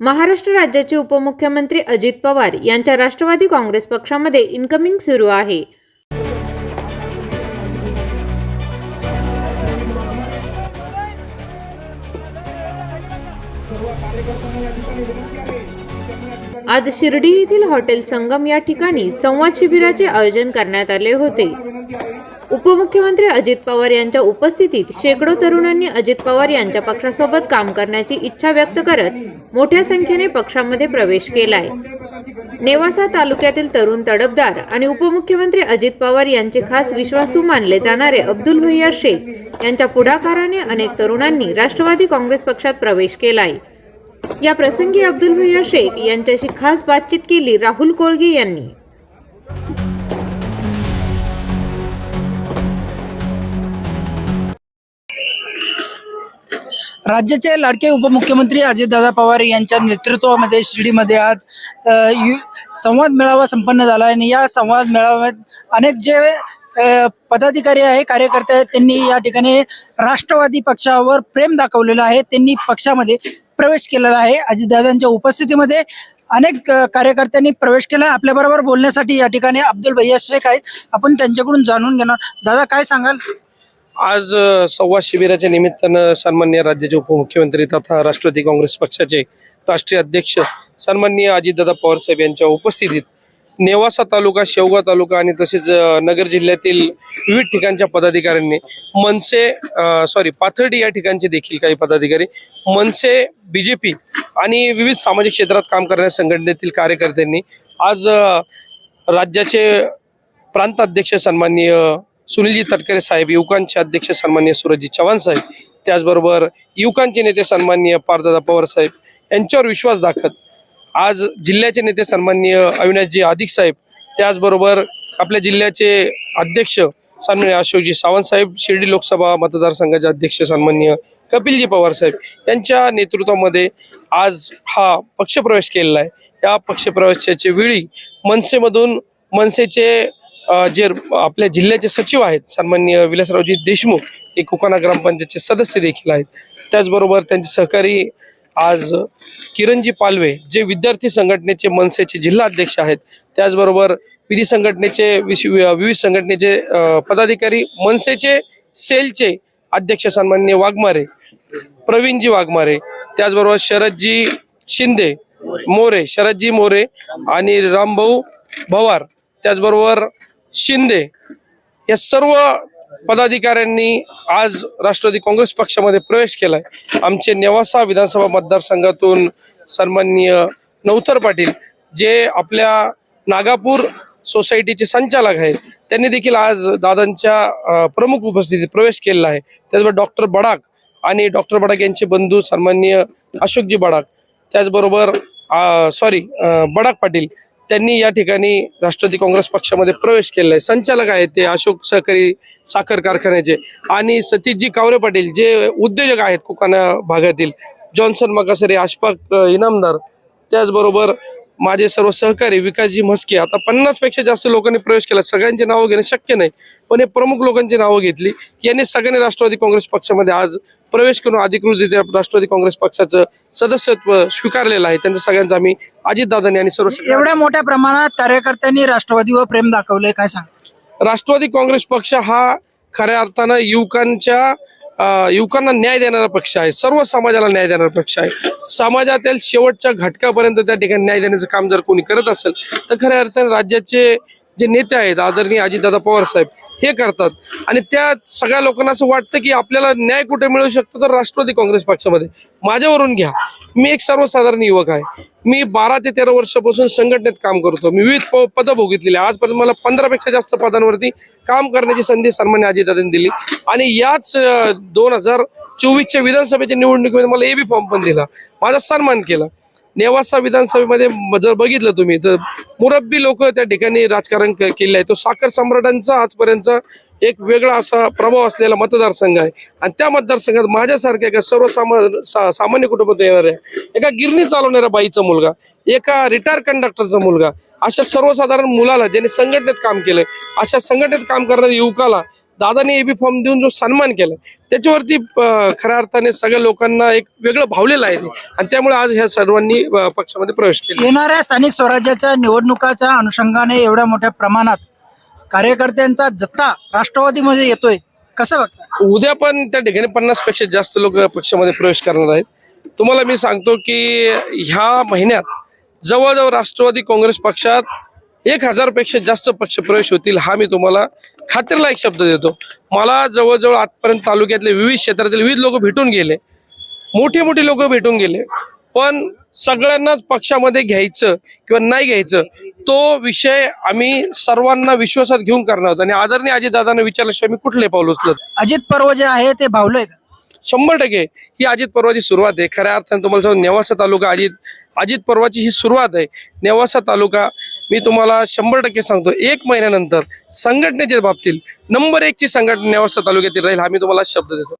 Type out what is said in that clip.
महाराष्ट्र राज्याचे उपमुख्यमंत्री अजित पवार यांच्या राष्ट्रवादी काँग्रेस पक्षामध्ये इन्कमिंग सुरू आहे. आज शिर्डी येथील हॉटेल संगम या ठिकाणी संवाद शिबिराचे आयोजन करण्यात आले होते. उपमुख्यमंत्री अजित पवार यांच्या उपस्थितीत शेकडो तरुणांनी अजित पवार यांच्या पक्षासोबत काम करण्याची इच्छा व्यक्त करत मोठ्या संख्येने पक्षामध्ये प्रवेश केलाय. नेवासा तालुक्यातील तरुण तडफदार आणि उपमुख्यमंत्री अजित पवार यांचे खास विश्वासू मानले जाणारे अब्दुल भैया शेख यांच्या पुढाकाराने अनेक तरुणांनी राष्ट्रवादी काँग्रेस पक्षात प्रवेश केलाय. या प्रसंगी अब्दुल भैया शेख यांच्याशी खास बातचीत केली राहुल कोळगे यांनी. राज्याचे लाडके उपमुख्यमंत्री अजितदादा पवार यांच्या नेतृत्वामध्ये शिर्डीमध्ये आज यु- संवाद मेळावा संपन्न झाला आणि या संवाद मेळाव्यात अनेक जे पदाधिकारी आहे कार्यकर्ते आहेत त्यांनी या ठिकाणी राष्ट्रवादी पक्षावर प्रेम दाखवलेलं आहे. त्यांनी पक्षामध्ये प्रवेश केलेला आहे. अजितदादांच्या उपस्थितीमध्ये अनेक कार्यकर्त्यांनी प्रवेश केला आपल्याबरोबर बोलण्यासाठी या ठिकाणी अब्दुल भैया शेख आहेत. आपण त्यांच्याकडून जाणून घेणार. दादा काय सांगाल? आज संवाद शिबिराच्या निमित्तानं सन्मान्य राज्याचे उपमुख्यमंत्री तथा राष्ट्रवादी काँग्रेस पक्षाचे राष्ट्रीय अध्यक्ष सन्माननीय अजितदादा पवारसाहेब यांच्या उपस्थितीत नेवासा तालुका शेवगाव तालुका आणि तसेच नगर जिल्ह्यातील विविध ठिकाणच्या पदाधिकाऱ्यांनी मनसे सॉरी पाथर्डी या ठिकाणचे देखील काही पदाधिकारी मनसे बीजेपी आणि विविध सामाजिक क्षेत्रात काम करणाऱ्या संघटनेतील कार्यकर्त्यांनी आज राज्याचे प्रांताध्यक्ष सन्माननीय सुनीलजी तटकरे साहेब युवकांचे अध्यक्ष सन्माननीय सूरजजी चव्हाण साहेब त्याचबरोबर युवकांचे नेते सन्माननीय पारदादा पवार साहेब यांच्यावर विश्वास दाखवत आज जिल्ह्याचे नेते सन्माननीय अविनाशजी अधिक साहेब त्याचबरोबर आपल्या जिल्ह्याचे अध्यक्ष सन्मान्य अशोकजी सावंत साहेब शिर्डी लोकसभा मतदारसंघाचे अध्यक्ष सन्मान्य कपिलजी पवार साहेब यांच्या नेतृत्वामध्ये आज हा पक्षप्रवेश केलेला आहे. या पक्षप्रवेशाच्या वेळी मनसेमधून मनसेचे जे आपल्या जिल्ह्याचे सचिव आहेत सन्मान्य विलासरावजी देशमुख ते कोकणा ग्रामपंचायतचे सदस्य देखील आहेत. त्याचबरोबर त्यांचे सहकारी आज किरणजी पालवे जे विद्यार्थी संघटनेचे मनसेचे जिल्हाध्यक्ष आहेत त्याचबरोबर विधी संघटनेचे विविध संघटनेचे पदाधिकारी मनसेचे सेलचे अध्यक्ष सन्मान्य वाघमारे प्रवीणजी वाघमारे त्याचबरोबर शरदजी शिंदे मोरे शरदजी मोरे आणि रामभाऊ भवार त्याचबरोबर शिंदे या सर्व पदाधिकाऱ्यांनी आज राष्ट्रवादी काँग्रेस पक्षामध्ये प्रवेश केलाय. आमचे नेवासा विधानसभा मतदारसंघातून सन्माननीय नवतर पाटील जे आपल्या नागापूर सोसायटीचे संचालक आहेत त्यांनी देखील आज दादांच्या प्रमुख उपस्थितीत प्रवेश केलेला आहे. त्याचबरोबर डॉक्टर बडाक आणि डॉक्टर बडाक यांचे बंधू सन्माननीय अशोकजी बडाक त्याचबरोबर सॉरी बडाक पाटील त्यांनी या ठिकाणी राष्ट्रवादी काँग्रेस पक्षामध्ये प्रवेश केलेला आहे. संचालक आहेत ते अशोक सहकारी साखर कारखान्याचे आणि सतीशजी कावरे पाटील जे उद्योजक आहेत कोकणा भागातील. जॉन्सन मकासरे आशपाक इनामदार. त्याचबरोबर माझे सर्व सहकारी विकासजी म्हस्के आता पन्नासपेक्षा जास्त लोकांनी प्रवेश केला. सगळ्यांची नावं घेणं शक्य नाही पण हे प्रमुख लोकांची नावं घेतली. यांनी सगळ्यांनी राष्ट्रवादी काँग्रेस पक्षामध्ये आज प्रवेश करून अधिकृतरित्या राष्ट्रवादी काँग्रेस पक्षाचं सदस्यत्व स्वीकारलेलं आहे. त्यांचं सगळ्यांचं आम्ही अजितदादांनी आणि सर्व एवढ्या मोठ्या प्रमाणात कार्यकर्त्यांनी राष्ट्रवादीवर प्रेम दाखवलंय काय सांग? राष्ट्रवादी काँग्रेस पक्ष हा खऱ्या अर्थानं युवकांच्या युवकांना न्याय देणारा पक्ष आहे. सर्व समाजाला न्याय देणारा पक्ष आहे. समाजातील शेवटच्या घटकापर्यंत त्या ठिकाणी न्याय देण्याचं काम जर कोणी करत असेल तर खऱ्या अर्थाने राज्याचे जे नेते आहेत आदरणीय अजितदादा पवार साहेब हे करतात. आणि त्या सगळ्या लोकांना असं वाटतं की आपल्याला न्याय कुठे मिळू शकतो तर राष्ट्रवादी काँग्रेस पक्षामध्ये. माझ्यावरून घ्या. मी एक सर्वसाधारण युवक आहे. मी बारा ते तेरा वर्षापासून संघटनेत काम करतो. मी विविध प- पदं भोगितलेली आजपर्यंत मला पंधरापेक्षा जास्त पदांवरती काम करण्याची संधी सन्मान्य अजितदादांनी दिली. आणि याच दोन हजार चोवीसच्या विधानसभेच्या निवडणुकीमध्ये मला ए बी फॉर्म पण दिला. माझा सन्मान केला. नेवासा विधानसभेमध्ये जर बघितलं तुम्ही तर मुरब्बी लोक त्या ठिकाणी राजकारण केलेलं आहे. तो साखर सम्राटांचा आजपर्यंत एक वेगळा असा प्रभाव असलेला मतदारसंघ आहे. आणि त्या मतदारसंघात माझ्यासारख्या एका सर्वसामा सा- सामान्य कुटुंबात येणाऱ्या एका गिरणी चालवणाऱ्या बाईचा मुलगा एका रिटायर कंडक्टरचा मुलगा अशा सर्वसाधारण मुलाला ज्यांनी संघटनेत काम केलंय अशा संघटनेत काम करणाऱ्या युवकाला दादाने एबी फॉर्म देऊन जो सन्मान केला त्याच्यावरती खऱ्या अर्थाने सगळ्या लोकांना एक वेगळं भावलेलं आहे आणि त्यामुळे आज ह्या सर्वांनी पक्षामध्ये प्रवेश केला. येणाऱ्या स्थानिक स्वराज्याच्या निवडणुकाच्या अनुषंगाने एवढ्या मोठ्या प्रमाणात कार्यकर्त्यांचा जत्ता राष्ट्रवादीमध्ये येतोय. कसं बघता उद्या पण त्या ठिकाणी पन्नासपेक्षा जास्त लोक पक्षामध्ये प्रवेश करणार आहेत. तुम्हाला मी सांगतो की ह्या महिन्यात जवळजवळ राष्ट्रवादी काँग्रेस पक्षात एक हजारपेक्षा जास्त पक्ष प्रवेश होतील हा मी तुम्हाला खात्रीला एक शब्द देतो. मला जवळजवळ आजपर्यंत तालुक्यातले विविध क्षेत्रातील विविध लोक भेटून गेले. मोठे मोठे लोक भेटून गेले. पण सगळ्यांनाच पक्षामध्ये घ्यायचं किंवा नाही घ्यायचं तो विषय आम्ही सर्वांना विश्वासात घेऊन करणार आहोत. आणि आदरणीय अजितदादांना विचारल्याशिवाय मी कुठले पाऊल उचलत अजित पर्व जे आहे ते भावलंय का? शंभर टक्के. ही अजित पर्वाची सुरुवात आहे. खऱ्या अर्थाने तुम्हाला सांगू नेवासा तालुका अजित अजित पर्वाची ही सुरुवात आहे. नेवासा तालुका मी तुम्हाला शंभर टक्के सांगतो एक महिन्यानंतर संघटनेच्या बाबतीत नंबर एकची संघटना नेवासा तालुक्यातील राहील हा मी तुम्हाला शब्द देतो.